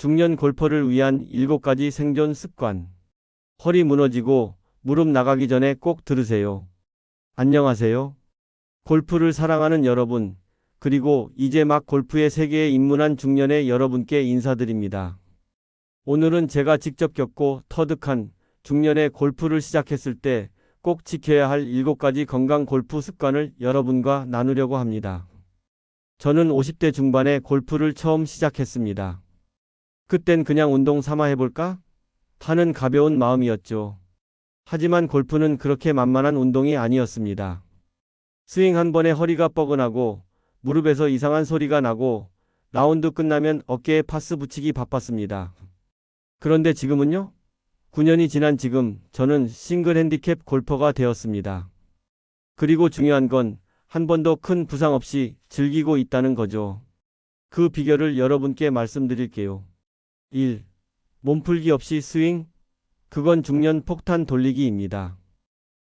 중년 골퍼를 위한 7가지 생존 습관. 허리 무너지고 무릎 나가기 전에 꼭 들으세요. 안녕하세요. 골프를 사랑하는 여러분, 그리고 이제 막 골프의 세계에 입문한 중년의 여러분께 인사드립니다. 오늘은 제가 직접 겪고 터득한 중년의 골프를 시작했을 때 꼭 지켜야 할 7가지 건강 골프 습관을 여러분과 나누려고 합니다. 저는 50대 중반에 골프를 처음 시작했습니다. 그땐 그냥 운동 삼아 해볼까? 하는 가벼운 마음이었죠. 하지만 골프는 그렇게 만만한 운동이 아니었습니다. 스윙 한 번에 허리가 뻐근하고 무릎에서 이상한 소리가 나고 라운드 끝나면 어깨에 파스 붙이기 바빴습니다. 그런데 지금은요? 9년이 지난 지금 저는 싱글 핸디캡 골퍼가 되었습니다. 그리고 중요한 건 한 번도 큰 부상 없이 즐기고 있다는 거죠. 그 비결을 여러분께 말씀드릴게요. 1. 몸풀기 없이 스윙? 그건 중년 폭탄 돌리기입니다.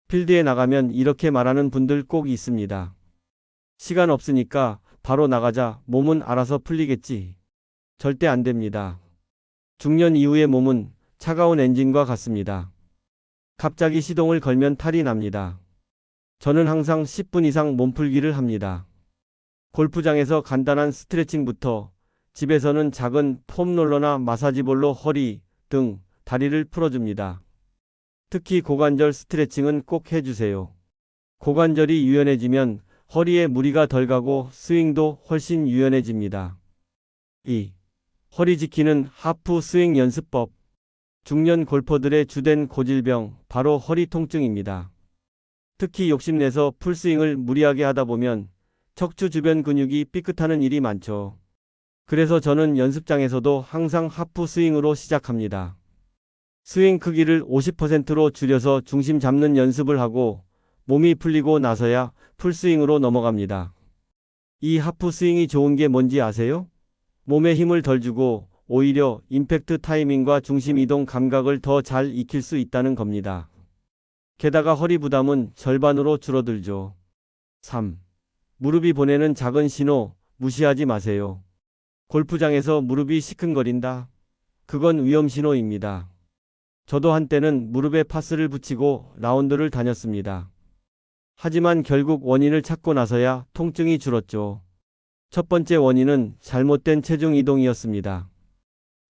필드에 나가면 이렇게 말하는 분들 꼭 있습니다. 시간 없으니까 바로 나가자. 몸은 알아서 풀리겠지. 절대 안 됩니다. 중년 이후의 몸은 차가운 엔진과 같습니다. 갑자기 시동을 걸면 탈이 납니다. 저는 항상 10분 이상 몸풀기를 합니다. 골프장에서 간단한 스트레칭부터 집에서는 작은 폼롤러나 마사지볼로 허리, 등, 다리를 풀어줍니다. 특히 고관절 스트레칭은 꼭 해주세요. 고관절이 유연해지면 허리에 무리가 덜 가고 스윙도 훨씬 유연해집니다. 2. 허리 지키는 하프 스윙 연습법. 중년 골퍼들의 주된 고질병, 바로 허리 통증입니다. 특히 욕심내서 풀스윙을 무리하게 하다 보면 척추 주변 근육이 삐끗하는 일이 많죠. 그래서 저는 연습장에서도 항상 하프 스윙으로 시작합니다. 스윙 크기를 50%로 줄여서 중심 잡는 연습을 하고 몸이 풀리고 나서야 풀스윙으로 넘어갑니다. 이 하프 스윙이 좋은 게 뭔지 아세요? 몸에 힘을 덜 주고 오히려 임팩트 타이밍과 중심 이동 감각을 더 잘 익힐 수 있다는 겁니다. 게다가 허리 부담은 절반으로 줄어들죠. 3. 무릎이 보내는 작은 신호 무시하지 마세요. 골프장에서 무릎이 시큰거린다. 그건 위험 신호입니다. 저도 한때는 무릎에 파스를 붙이고 라운드를 다녔습니다. 하지만 결국 원인을 찾고 나서야 통증이 줄었죠. 첫 번째 원인은 잘못된 체중 이동이었습니다.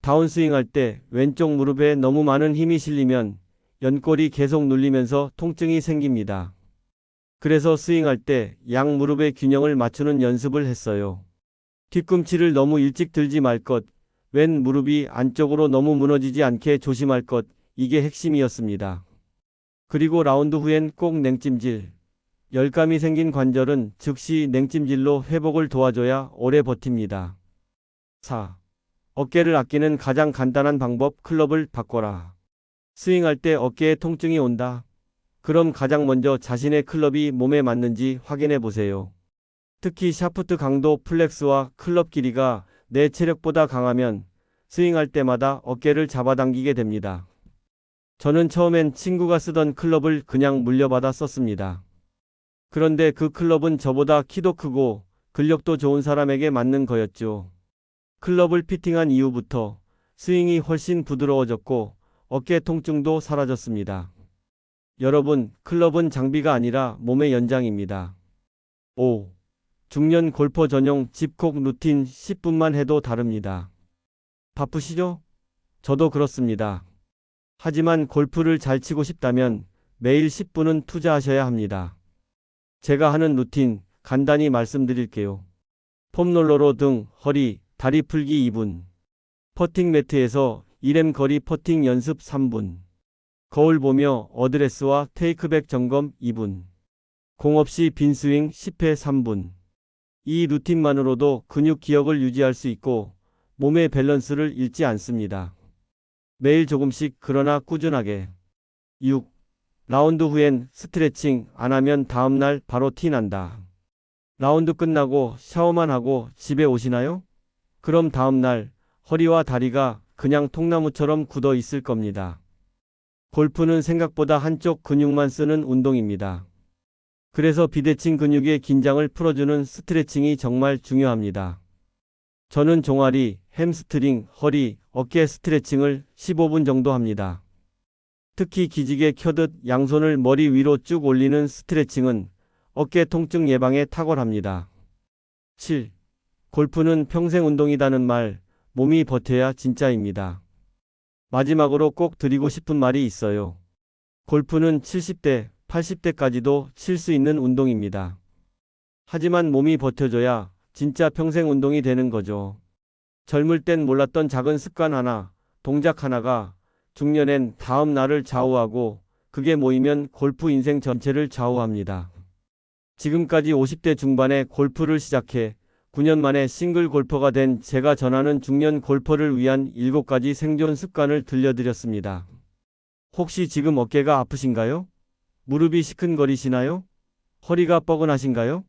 다운스윙 할 때 왼쪽 무릎에 너무 많은 힘이 실리면 연골이 계속 눌리면서 통증이 생깁니다. 그래서 스윙할 때 양 무릎의 균형을 맞추는 연습을 했어요. 뒤꿈치를 너무 일찍 들지 말 것, 왼 무릎이 안쪽으로 너무 무너지지 않게 조심할 것, 이게 핵심이었습니다. 그리고 라운드 후엔 꼭 냉찜질. 열감이 생긴 관절은 즉시 냉찜질로 회복을 도와줘야 오래 버팁니다. 4. 어깨를 아끼는 가장 간단한 방법 클럽을 바꿔라. 스윙할 때 어깨에 통증이 온다. 그럼 가장 먼저 자신의 클럽이 몸에 맞는지 확인해 보세요. 특히 샤프트 강도 플렉스와 클럽 길이가 내 체력보다 강하면 스윙할 때마다 어깨를 잡아당기게 됩니다. 저는 처음엔 친구가 쓰던 클럽을 그냥 물려받아 썼습니다. 그런데 그 클럽은 저보다 키도 크고 근력도 좋은 사람에게 맞는 거였죠. 클럽을 피팅한 이후부터 스윙이 훨씬 부드러워졌고 어깨 통증도 사라졌습니다. 여러분, 클럽은 장비가 아니라 몸의 연장입니다. 5. 중년 골퍼 전용 집콕 루틴 10분만 해도 다릅니다. 바쁘시죠? 저도 그렇습니다. 하지만 골프를 잘 치고 싶다면 매일 10분은 투자하셔야 합니다. 제가 하는 루틴 간단히 말씀드릴게요. 폼롤러로 등, 허리, 다리 풀기 2분. 퍼팅 매트에서 1M 거리 퍼팅 연습 3분. 거울 보며 어드레스와 테이크백 점검 2분. 공 없이 빈스윙 10회 3분. 이 루틴만으로도 근육 기억을 유지할 수 있고 몸의 밸런스를 잃지 않습니다. 매일 조금씩 그러나 꾸준하게. 6. 라운드 후엔 스트레칭 안 하면 다음날 바로 티 난다. 라운드 끝나고 샤워만 하고 집에 오시나요? 그럼 다음날 허리와 다리가 그냥 통나무처럼 굳어 있을 겁니다. 골프는 생각보다 한쪽 근육만 쓰는 운동입니다. 그래서 비대칭 근육의 긴장을 풀어주는 스트레칭이 정말 중요합니다. 저는 종아리, 햄스트링, 허리, 어깨 스트레칭을 15분 정도 합니다. 특히 기지개 켜듯 양손을 머리 위로 쭉 올리는 스트레칭은 어깨 통증 예방에 탁월합니다. 7. 골프는 평생 운동이다는 말, 몸이 버텨야 진짜입니다. 마지막으로 꼭 드리고 싶은 말이 있어요. 골프는 70대, 80대까지도 칠 수 있는 운동입니다. 하지만 몸이 버텨줘야 진짜 평생 운동이 되는 거죠. 젊을 땐 몰랐던 작은 습관 하나, 동작 하나가 중년엔 다음 날을 좌우하고 그게 모이면 골프 인생 전체를 좌우합니다. 지금까지 50대 중반에 골프를 시작해 9년 만에 싱글 골퍼가 된 제가 전하는 중년 골퍼를 위한 7가지 생존 습관을 들려드렸습니다. 혹시 지금 어깨가 아프신가요? 무릎이 시큰거리시나요? 허리가 뻐근하신가요?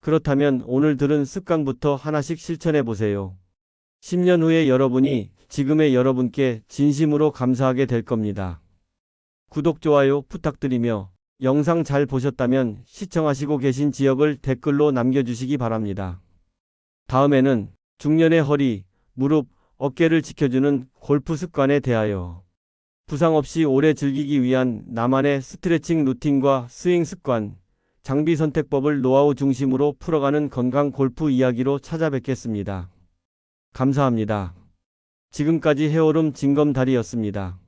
그렇다면 오늘 들은 습관부터 하나씩 실천해 보세요. 10년 후에 여러분이 지금의 여러분께 진심으로 감사하게 될 겁니다. 구독, 좋아요 부탁드리며 영상 잘 보셨다면 시청하시고 계신 지역을 댓글로 남겨주시기 바랍니다. 다음에는 중년의 허리, 무릎, 어깨를 지켜주는 골프 습관에 대하여 부상 없이 오래 즐기기 위한 나만의 스트레칭 루틴과 스윙 습관, 장비 선택법을 노하우 중심으로 풀어가는 건강 골프 이야기로 찾아뵙겠습니다. 감사합니다. 지금까지 헤어룸 진검다리였습니다.